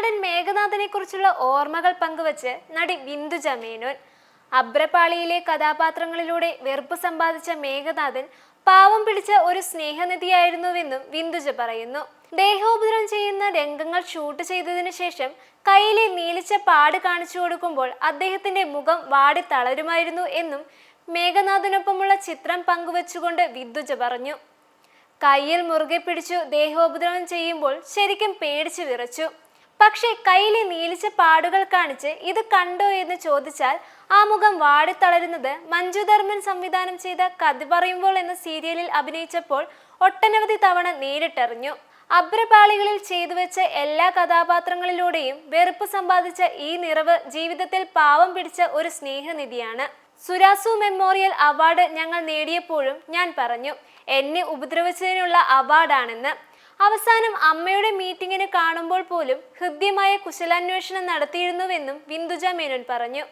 നടൻ മേഘനാഥനെ കുറിച്ചുള്ള ഓർമ്മകൾ പങ്കുവച്ച് നടി ബിന്ദുജ മേനോൻ അബ്രപാളിയിലെ കഥാപാത്രങ്ങളിലൂടെ വെറുപ്പ് സമ്പാദിച്ച മേഘനാഥൻ പാവം പിടിച്ച ഒരു സ്നേഹനിധിയായിരുന്നുവെന്നും ബിന്ദുജ പറയുന്നു. ദേഹോപദ്രം ചെയ്യുന്ന രംഗങ്ങൾ ഷൂട്ട് ചെയ്തതിനു ശേഷം കയ്യിലെ നീലിച്ച പാട് കാണിച്ചു കൊടുക്കുമ്പോൾ അദ്ദേഹത്തിന്റെ മുഖം വാടി തളരുമായിരുന്നു എന്നും മേഘനാഥനൊപ്പമുള്ള ചിത്രം പങ്കുവച്ചുകൊണ്ട് വിദ്വജ പറഞ്ഞു. കയ്യിൽ മുറുകെ പിടിച്ചു ദേഹോപദ്രവം ചെയ്യുമ്പോൾ ശരിക്കും പേടിച്ചു വിറച്ചു. പക്ഷേ കയ്യിലെ നീലിച്ച പാടുകൾ കാണിച്ച് ഇത് കണ്ടോ എന്ന് ചോദിച്ചാൽ ആ മുഖം വാടിത്തളരുന്നത് മഞ്ജുധർമ്മൻ സംവിധാനം ചെയ്ത കഥ പറയുമ്പോൾ എന്ന സീരിയലിൽ അഭിനയിച്ചപ്പോൾ ഒട്ടനവധി തവണ നേരിട്ടറിഞ്ഞു. അഭ്രപാളികളിൽ ചെയ്തു വെച്ച എല്ലാ കഥാപാത്രങ്ങളിലൂടെയും വെറുപ്പ് സമ്പാദിച്ച ഈ നിറവ് ജീവിതത്തിൽ പാവം പിടിച്ച ഒരു സ്നേഹനിധിയാണ്. സുരാസു മെമ്മോറിയൽ അവാർഡ് ഞങ്ങൾ നേടിയപ്പോഴും ഞാൻ പറഞ്ഞു എന്നെ ഉപദ്രവിച്ചതിനുള്ള അവാർഡാണെന്ന്. അവസാനം അമ്മയുടെ മീറ്റിങ്ങിന് കാണുമ്പോൾ പോലും ഹൃദ്യമായ കുശലാന്വേഷണം നടത്തിയിരുന്നുവെന്നും ബിന്ദുജ മേനോൻ പറഞ്ഞു.